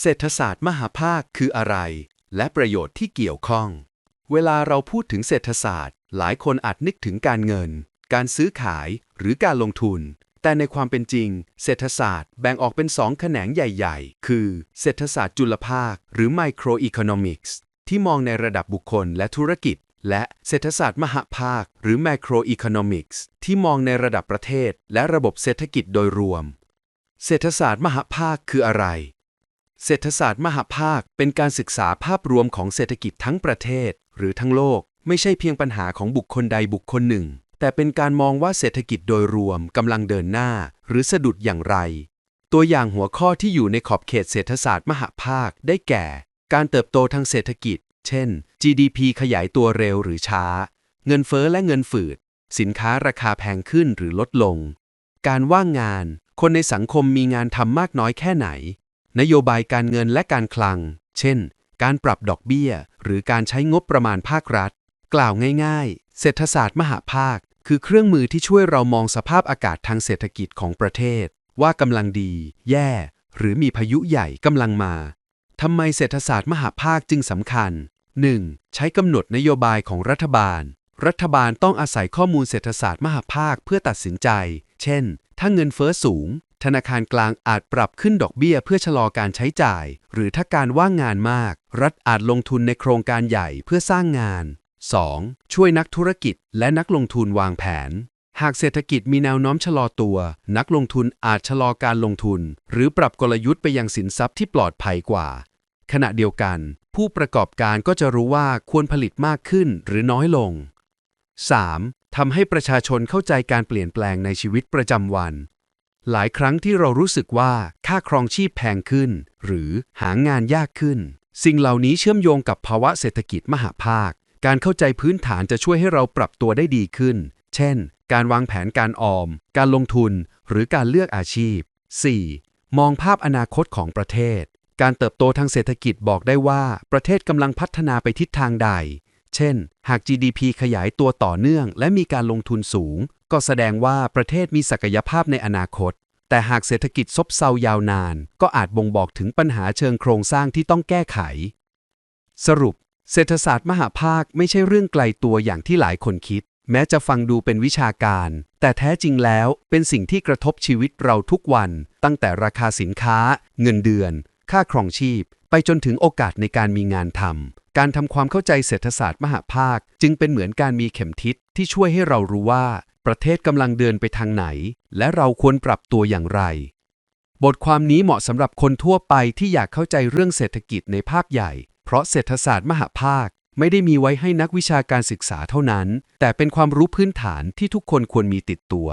เศรษฐศาสตร์มหาภาคคืออะไร และประโยชน์ที่เกี่ยวข้อง เวลาเราพูดถึงเศรษฐศาสตร์ หลายคนอาจนึกถึงการเงิน การซื้อขายหรือการลงทุน แต่ในความเป็นจริง เศรษฐศาสตร์แบ่งออกเป็นสองแขนงใหญ่ ๆ คือ เศรษฐศาสตร์จุลภาค หรือ microeconomics ที่มองในระดับบุคคลและธุรกิจ และเศรษฐศาสตร์มหาภาค หรือ macroeconomics ที่มองในระดับประเทศ และระบบเศรษฐกิจโดยรวม เศรษฐศาสตร์มหาภาคคืออะไร เศรษฐศาสตร์มหภาค เป็นการศึกษาภาพรวมของเศรษฐกิจทั้งประเทศ หรือทั้งโลก ไม่ใช่เพียงปัญหาของบุคคลใดบุคคลหนึ่ง แต่เป็นการมองว่าเศรษฐกิจโดยรวมกำลังเดินหน้า หรือสะดุดอย่างไร ตัวอย่างหัวข้อที่อยู่ในขอบเขตเศรษฐศาสตร์มหภาค ได้แก่ การเติบโตทางเศรษฐกิจ เช่น GDP ขยายตัวเร็วหรือช้า เงินเฟ้อและเงินฝืด สินค้าราคาแพงขึ้นหรือลดลง การว่างงาน คนในสังคมมีงานทำมากน้อยแค่ไหน นโยบายการเงินและการคลัง เช่น การปรับดอกเบี้ย หรือการใช้งบประมาณภาครัฐ กล่าวง่ายๆ เศรษฐศาสตร์มหาภาค คือเครื่องมือที่ช่วยเรามองสภาพอากาศทางเศรษฐกิจของประเทศ ว่ากำลังดี แย่ หรือมีพายุใหญ่กำลังมาทำไมเศรษฐศาสตร์มหาภาคจึงสำคัญ 1. ใช้กำหนดนโยบายของรัฐบาล รัฐบาลต้องอาศัยข้อมูลเศรษฐศาสตร์มหาภาคเพื่อตัดสินใจ เช่น ถ้าเงินเฟ้อสูงธนาคารกลางอาจปรับขึ้นดอกเบี้ยเพื่อชะลอการใช้จ่าย หรือถ้าการว่างงานมาก รัฐอาจลงทุนในโครงการใหญ่เพื่อสร้างงาน 2. ช่วยนักธุรกิจและนักลงทุนวางแผน หากเศรษฐกิจมีแนวโน้มชะลอตัว นักลงทุนอาจชะลอการลงทุน หรือปรับกลยุทธ์ไปยังสินทรัพย์ที่ปลอดภัยกว่า ขณะเดียวกัน ผู้ประกอบการก็จะรู้ว่าควรผลิตมากขึ้นหรือน้อยลง 3. ทำให้ประชาชนเข้าใจการเปลี่ยนแปลงในชีวิตประจำวัน หลายครั้งที่เรารู้สึกว่าค่าครองชีพแพงขึ้น หรือหางานยากขึ้น สิ่งเหล่านี้เชื่อมโยงกับภาวะเศรษฐกิจมหาภาค การเข้าใจพื้นฐานจะช่วยให้เราปรับตัวได้ดีขึ้น เช่น การวางแผนการออม การลงทุน หรือการเลือกอาชีพ 4. มองภาพอนาคตของประเทศ การเติบโตทางเศรษฐกิจบอกได้ว่าประเทศกำลังพัฒนาไปทิศทางใด เช่น หาก GDP ขยายตัวต่อเนื่อง และมีการลงทุนสูง ก็แสดงว่าประเทศมีศักยภาพในอนาคต แต่หากเศรษฐกิจซบเซายาวนาน ก็อาจบ่งบอกถึงปัญหาเชิงโครงสร้างที่ต้องแก้ไข สรุป เศรษฐศาสตร์มหาภาคไม่ใช่เรื่องไกลตัวอย่างที่หลายคนคิด แม้จะฟังดูเป็นวิชาการ แต่แท้จริงแล้วเป็นสิ่งที่กระทบชีวิตเราทุกวัน ตั้งแต่ราคาสินค้า เงินเดือน ค่าครองชีพ ไปจนถึงโอกาสในการมีงานทำการทำความเข้าใจเศรษฐศาสตร์มหาภาค จึงเป็นเหมือนการมีเข็มทิศที่ช่วยให้เรารู้ว่า ประเทศกำลังเดินไปทางไหน และเราควรปรับตัวอย่างไร บทความนี้เหมาะสำหรับคนทั่วไปที่อยากเข้าใจเรื่องเศรษฐกิจในภาพใหญ่ เพราะเศรษฐศาสตร์มหาภาคไม่ได้มีไว้ให้นักวิชาการศึกษาเท่านั้น แต่เป็นความรู้พื้นฐานที่ทุกคนควรมีติดตัว